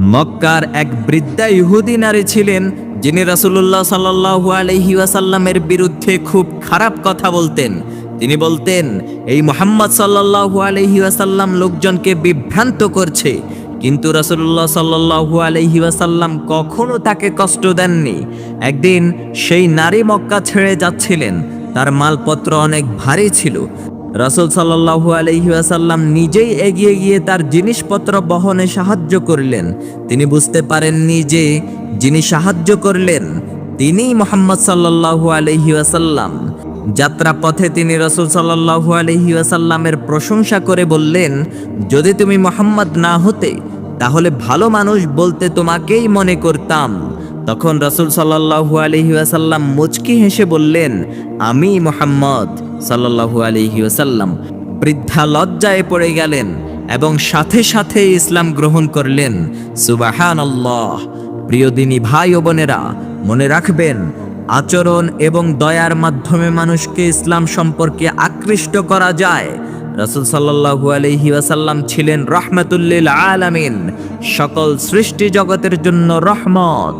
মক্কার এক বৃদ্ধা ইহুদি নারী ছিলেন, যিনি রাসূলুল্লাহ সাল্লাল্লাহু আলাইহি ওয়াসাল্লামের বিরুদ্ধে খুব খারাপ কথা বলতেন। তিনি বলতেন, এই মোহাম্মদ সাল্লাল্লাহু আলাইহি ওয়াসাল্লাম লোকজনকে বিভ্রান্ত করছে, কিন্তু রাসূলুল্লাহ সাল্লাল্লাহু আলাইহি ওয়াসাল্লাম কখনো তাকে কষ্ট দেননি। একদিন সেই নারী মক্কা ছেড়ে যাচ্ছিলেন। তার মালপত্র অনেক ভারী ছিল। রাসূল সাল্লাল্লাহু আলাইহি ওয়াসাল্লাম নিজেই এগিয়ে গিয়ে তার জিনিসপত্র বহনে সাহায্য করলেন। তিনি বুঝতে পারেননি যে যিনি সাহায্য করলেন, তিনিই মোহাম্মদ সাল্লাল্লাহু আলাইহি ওয়াসাল্লাম। যাত্রা পথে তিনি রসুল সাল্লাল্লাহু আলাইহি ওয়াসাল্লামের প্রশংসা করে বললেন, যদি তুমি মোহাম্মদ না হতে, তাহলে ভালো মানুষ বলতে তোমাকেই মনে করতাম। তখন রসুল সাল্লাল্লাহু আলাইহি ওয়াসাল্লাম মুচকি হেসে বললেন, আমি মোহাম্মদ। সাল্লাল্লাহু আলাইহি ওয়াসাল্লাম। বৃদ্ধা লজ্জায় পড়ে গেলেন এবং সাথে সাথে ইসলাম গ্রহণ করলেন। সুবাহান আল্লাহ ভাই ও বোনেরা, মনে রাখবেন, আচরণ এবং দয়ার মাধ্যমে মানুষকে ইসলাম সম্পর্কে আকৃষ্ট করা যায়। রাসূল সাল্লাল্লাহু আলাইহি ওয়াসাল্লাম ছিলেন রহমাতুল্লিল আলামিন। সকল সৃষ্টি জগতের জন্য রহমত।